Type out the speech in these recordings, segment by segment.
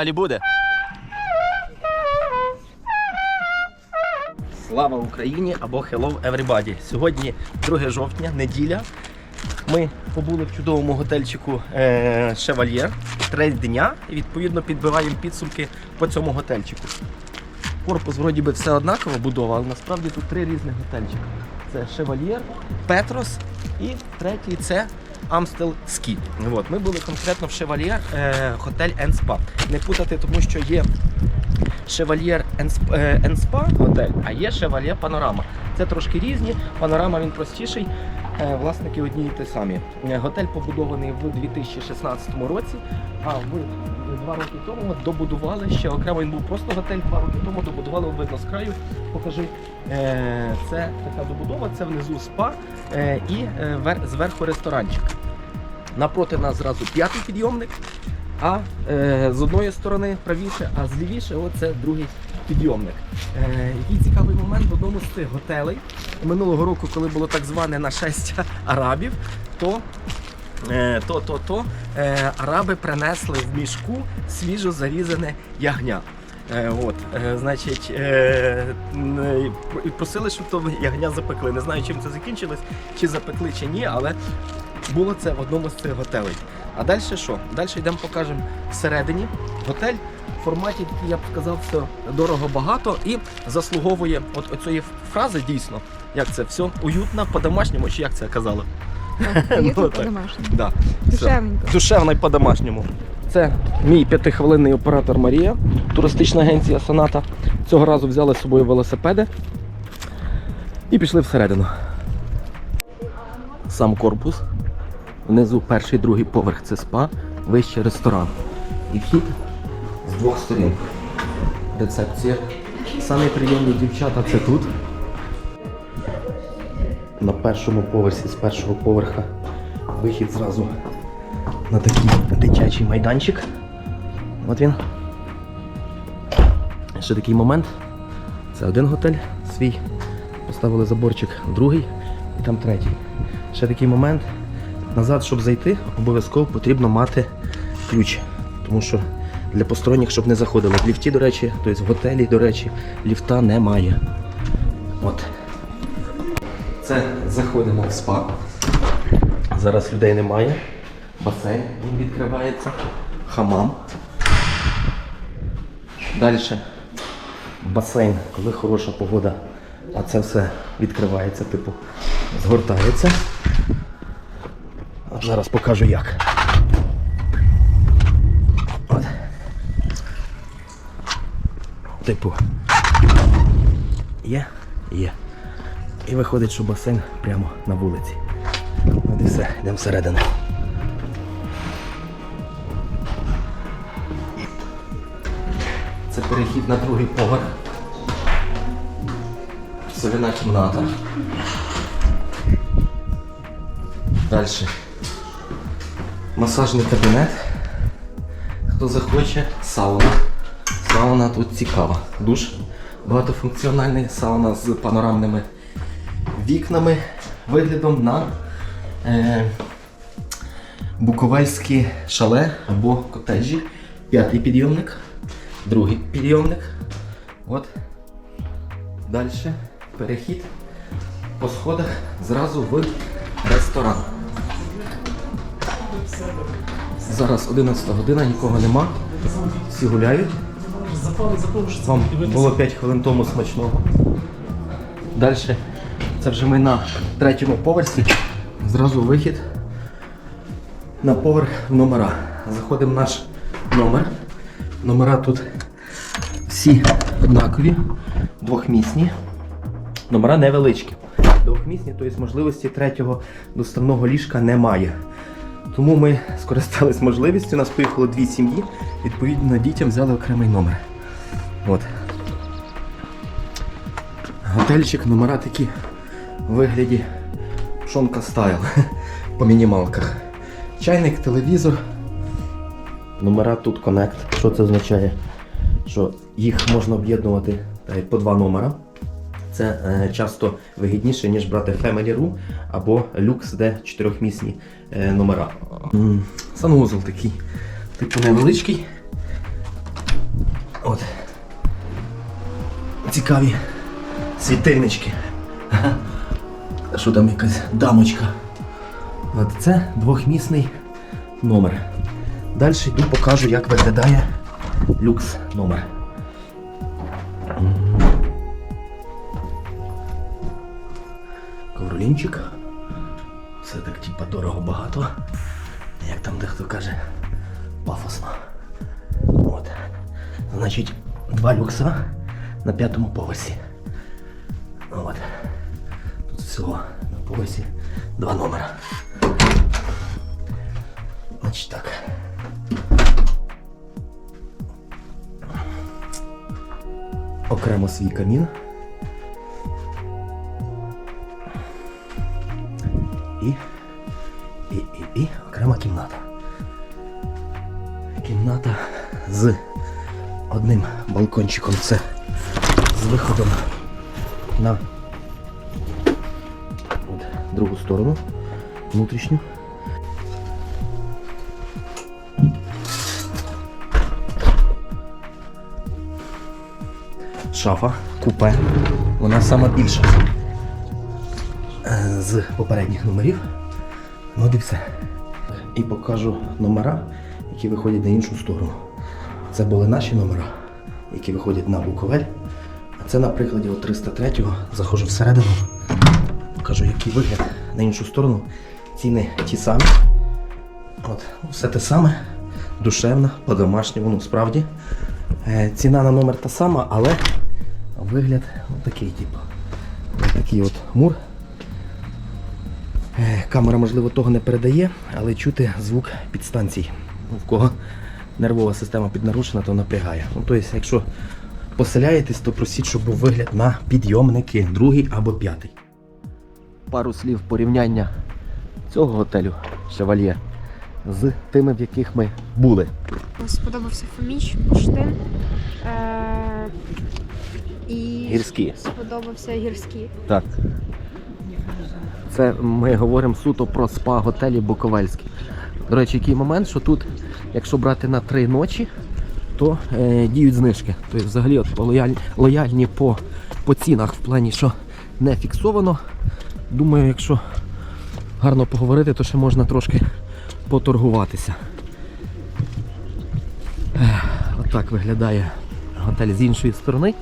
Далі буде. Слава Україні або Hello Everybody. Сьогодні 2 жовтня, неділя. Ми побули в чудовому готельчику Шевальєр три дня і відповідно підбиваємо підсумки по цьому готельчику. Корпус вроді би все однаково будова, але насправді тут три різних готельчика. Це Шевальєр, Петрос і третій це Амстел Скі. От, ми були конкретно в Шевальєр е, готель Енспа. Не путати, тому що є Шевальєр Енсп- е, Енспа готель, а є Шевальєр Панорама. Це трошки різні. Панорама він простіший. е, Власники одні і ті самі. Готель побудований в 2016 році, а в два роки тому добудували ще окремо. Він був просто готель. Два роки тому добудували видно з краю. Покажи. Це така добудова, це внизу спа і зверху ресторанчик. Напроти нас зразу п'ятий підйомник. А е, з одної сторони правіше, а злівіше оце другий підйомник. Е, який цікавий момент в одному з цих готелей минулого року, коли було так зване нашестя арабів, то е, то, то, то е, араби принесли в мішку свіжо зарізане ягня. Е, от, е, значить, е, е, просили, щоб то ягня запекли. Не знаю, чим це закінчилось, чи запекли, чи ні, але було це в одному з цих готелей. А далі що? Далі йдемо покажемо всередині. Готель в форматі, такий, я б сказав, все дорого багато і заслуговує от оцієї фрази дійсно. Як це? Все уютно, по-домашньому, чи як це казали? Ну, так. по-домашньому. Да. Душевненько. Душевно і по-домашньому. Це мій п'ятихвилинний оператор Марія, туристична агенція Соната. Цього разу взяли з собою велосипеди і пішли всередину. Сам корпус. Внизу перший, другий поверх це спа, вище ресторан. І вхід з двох сторін. Рецепція. Самі прийомні дівчата це тут. На першому поверсі з першого поверха вихід зразу на такий дитячий майданчик. От він. Ще такий момент. Це один готель свій. Поставили заборчик, другий і там третій. Ще такий момент. Назад, щоб зайти, обов'язково потрібно мати ключ. Тому що для посторонніх, щоб не заходили. В ліфті, до речі, тобто в готелі, до речі, ліфта немає. От. Це заходимо в спа. Зараз людей немає. Басейн він відкривається. Хамам. Далі басейн, коли хороша погода, а це все відкривається, типу, згортається. Зараз покажу як. От. Типу. Є? Є. І виходить, що басейн прямо на вулиці. От і все, йдемо всередину. Це перехід на другий поверх. Соляна кімната. Далі. Масажний кабінет. Хто захоче, сауна. Сауна тут цікава. Душ багатофункціональний, сауна з панорамними вікнами, виглядом на е, Буковельські шале або котеджі. П'ятий підйомник, другий підйомник. От. Далі перехід по сходах зразу в ресторан. Зараз 11 година, нікого нема. Всі гуляють. Вам було 5 хвилин тому смачного. Далі це вже ми на третьому поверсі. Зразу вихід на поверх номера. Заходимо в наш номер. Номера тут всі однакові, двохмісні. Номера невеличкі. Двохмісні, тобто можливості третього доставного ліжка немає. Тому ми скористались можливістю, нас поїхало дві сім'ї, відповідно дітям взяли окремий номер. От. Готельчик, номера такі в вигляді пшонка стайл по мінімалках. Чайник, телевізор. Номера тут Connect. Що це означає? Що їх можна об'єднувати по два номера. Це е, часто вигідніше, ніж брати Family Room або Lux, де чотирьохмісні е, номера. М, Санвузол такий, типу невеличкий. От. Цікаві світильнички. Що там якась дамочка? От це двохмісний номер. Далі йду покажу, як виглядає люкс номер. Ковролінчик. Все так типа дорого багато. Як там дехто каже, пафосно. От. Значить, два люкса на п'ятому поверсі. От. Тут всього на поверсі два номера. Значить так. Окремо свій камін. Балкончиком. Це з виходом на от, другу сторону, внутрішню. Шафа, купе. Вона сама більша е, з попередніх номерів. Ну, все. І покажу номера, які виходять на іншу сторону. Це були наші номера, які виходять на Буковель. А це на прикладі от 303-го. Заходжу всередину, покажу, який вигляд на іншу сторону. Ціни ті самі. От, все те саме, душевно, по-домашньому, ну справді. Е, ціна на номер та сама, але вигляд такий. Ось такий от мур. Е, Камера, можливо, того не передає, але чути звук підстанцій. Ну, В кого нервова система піднарушена, то напрягає. Ну, тобто, якщо поселяєтесь, то просіть, щоб був вигляд на підйомники, другий або п'ятий. Пару слів порівняння цього готелю Шевальє з тими, в яких ми були. Сподобався Фоміч, Штин. Е- і Гірські. сподобався гірський. Так. Це ми говоримо суто про спа-готелі Буковельські. До речі, який момент, що тут, якщо брати на три ночі, то е, діють знижки. Тобто взагалі от, лояльні, лояльні по, по цінах в плані, що не фіксовано. Думаю, якщо гарно поговорити, то ще можна трошки поторгуватися. Отак виглядає готель з іншої сторони.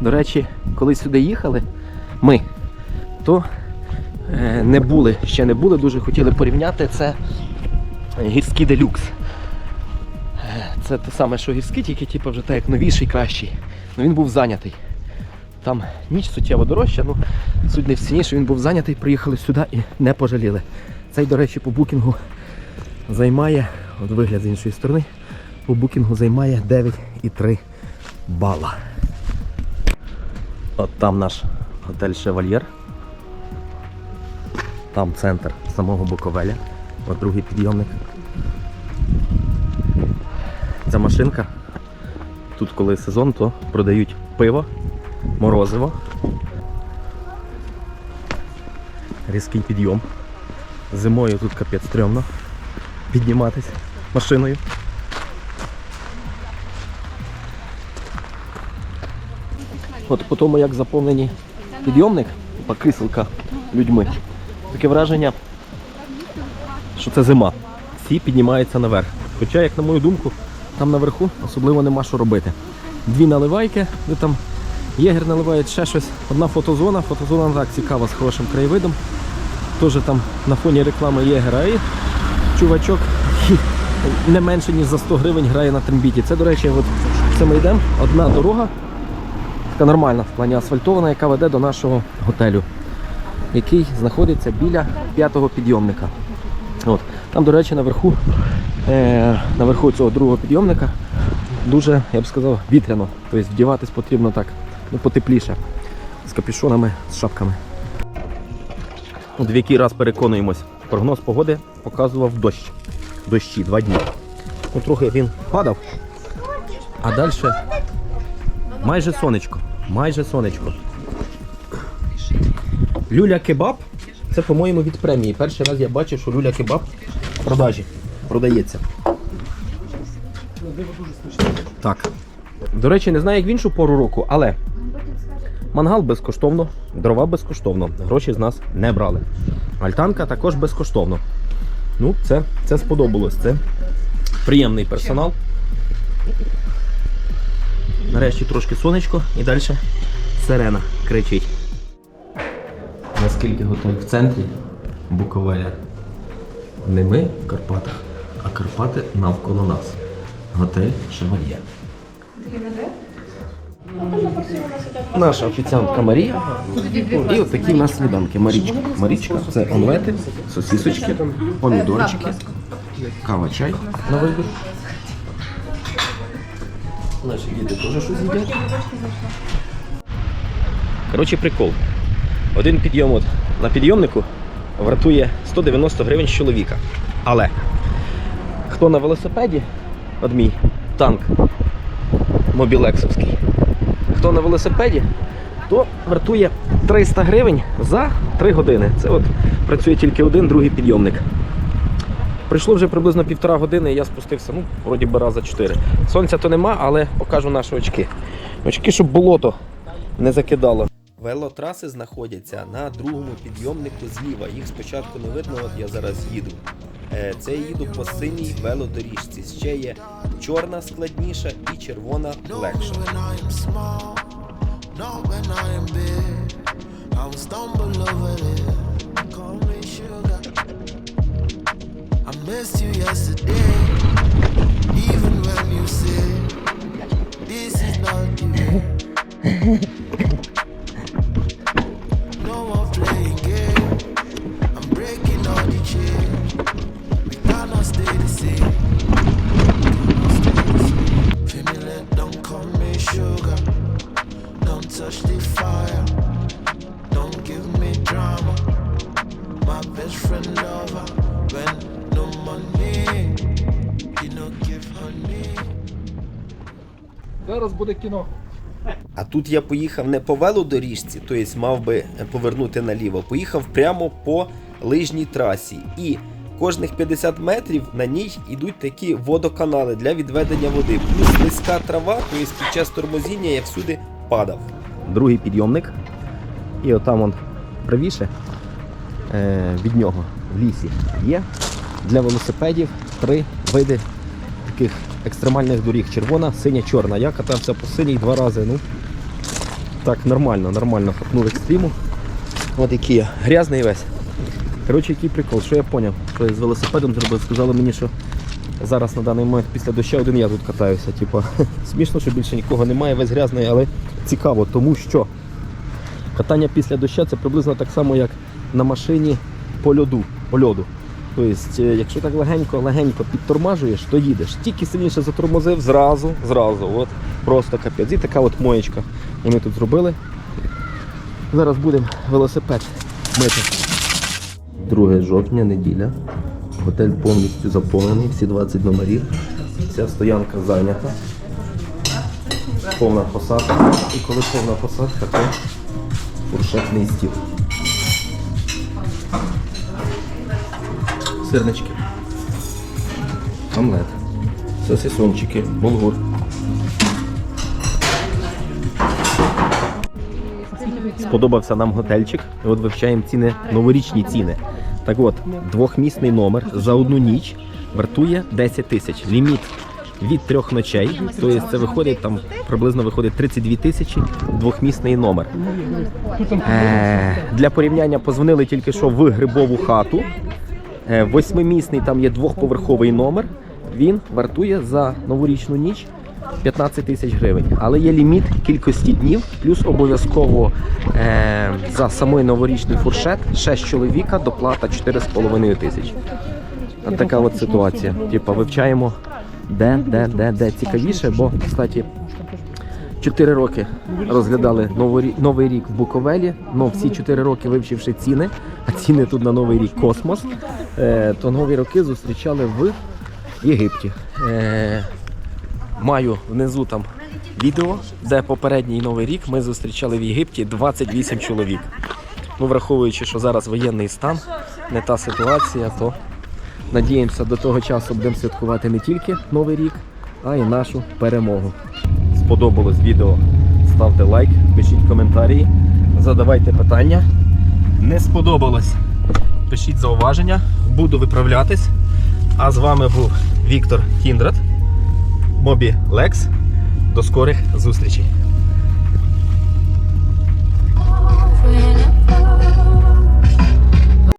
До речі, коли сюди їхали, ми, то е, не були, ще не були, дуже хотіли порівняти. Це гірський делюкс. Е, Це те саме, що гірський, тільки типу, вже так як новіший, кращий. Ну він був зайнятий. Там ніч суттєво дорожча, ну суть не в ціні, що він був зайнятий, приїхали сюди і не пожаліли. Цей, до речі, по букінгу займає, от вигляд з іншої сторони, по букінгу займає 9,3 бала. От там наш готель Шевальєр. Там центр самого Буковеля. От другий підйомник. Ця машинка. Тут коли сезон, то продають пиво, морозиво. Різкий підйом. Зимою тут капець стрьомно підніматись машиною. От по тому, як заповнені підйомник, типа кріселка людьми, таке враження, що це зима. Всі піднімаються наверх. Хоча, як на мою думку, там наверху особливо нема що робити. Дві наливайки, де там єгер наливає ще щось. Одна фотозона, фотозона так цікава з хорошим краєвидом. Теж там на фоні реклами єгера і чувачок не менше ніж за 100 гривень грає на трембіті. Це, до речі, от це ми йдемо, одна дорога, така нормальна в плані асфальтована, яка веде до нашого готелю, який знаходиться біля п'ятого підйомника. От. Там, до речі, наверху, е, наверху цього другого підйомника дуже, я б сказав, вітряно. Тобто вдіватись потрібно так, ну, потепліше, з капюшонами, з шапками. В який раз переконуємось, прогноз погоди показував дощ. Дощі два дні. Ну, трохи він падав, а далі майже сонечко. Майже сонечко. Люля кебаб Це, по-моєму, від премії. Перший раз я бачив, що люля кебаб в продажі. Продається. Так. До речі, не знаю, як в іншу пору року, але мангал безкоштовно, дрова безкоштовно. Гроші з нас не брали. Альтанка також безкоштовно. Ну, це, це сподобалось. Це приємний персонал. Нарешті трошки сонечко і далі сирена кричить. Наскільки готель в центрі Буковеля. Не ми в Карпатах, а Карпати навколо нас. Готель Шевальє. Наша офіціантка Марія. І от такі в нас сніданки. Марічка. Марічка це омлети, сосісочки, помідорчики, кава, чай на вибір. Наші діти теж щось їдять. Коротше, прикол. Один підйом от на підйомнику вартує 190 гривень з чоловіка. Але хто на велосипеді, от мій танк мобілексовський, хто на велосипеді, то вартує 300 гривень за 3 години. Це от працює тільки один, другий підйомник. Прийшло вже приблизно півтора години, і я спустився, ну, вроді би раза 4. Сонця то нема, але покажу наші очки. Очки, щоб болото не закидало. Велотраси знаходяться на другому підйомнику зліва. Їх спочатку не видно, от я зараз їду. Е, Це я їду по синій велодоріжці. Ще є чорна складніша і червона легша. even when you said this is not you. буде кіно. А тут я поїхав не по велодоріжці, тобто мав би повернути наліво. Поїхав прямо по лижній трасі. І кожних 50 метрів на ній йдуть такі водоканали для відведення води. Плюс низька трава, тобто під час тормозіння я всюди падав. Другий підйомник. І отам он правіше е, від нього в лісі є для велосипедів три види таких екстремальних доріг. Червона, синя, чорна. Я катався по синій два рази. Ну, так, нормально, нормально хапнув екстриму. От який я. Грязний весь. Коротше, який прикол, що я зрозумів, що я з велосипедом зробив, сказали мені, що зараз на даний момент після дощу один я тут катаюся. Типа, смішно, що більше нікого немає, весь грязний, але цікаво, тому що катання після дощу це приблизно так само, як на машині по льоду. По льоду. Тобто, якщо так легенько-легенько підтормажуєш, то їдеш. Тільки сильніше затормозив, зразу, зразу. От, просто капець. І така от моєчка. Ми тут зробили. Зараз будемо велосипед мити. 2 жовтня, неділя. Готель повністю заповнений, всі 20 номерів. Вся стоянка зайнята. Повна посадка. І коли повна посадка, то фуршетний стіл. Сирнички. Омлет. Сосисончики, булгур. Сподобався нам готельчик. І от вивчаємо ціни, новорічні ціни. Так от, двохмісний номер за одну ніч вартує 10 тисяч. Ліміт від трьох ночей. Тобто це виходить там приблизно виходить 32 тисячі двохмісний номер. Е, для порівняння позвонили тільки що в грибову хату. Е, Восьмимісний там є двохповерховий номер. Він вартує за новорічну ніч 15 тисяч гривень. Але є ліміт кількості днів, плюс обов'язково е, за самий новорічний фуршет 6 чоловіка доплата 4,5 тисячі. От така от ситуація. Типа вивчаємо де, де, де, де цікавіше, бо, кстати, 4 роки розглядали новий новий рік в Буковелі. Ну, всі 4 роки вивчивши ціни, а ціни тут на новий рік космос. Е, то нові роки зустрічали в Єгипті. Е, маю внизу там відео, де попередній новий рік ми зустрічали в Єгипті 28 чоловік. Ну, враховуючи, що зараз воєнний стан, не та ситуація, то надіємося, до того часу будемо святкувати не тільки Новий рік, а й нашу перемогу. Сподобалось відео, ставте лайк, пишіть коментарі, задавайте питання. Не сподобалось, пишіть зауваження, буду виправлятись. А з вами був Віктор Кіндрат, Мобі Лекс. До скорих зустрічей!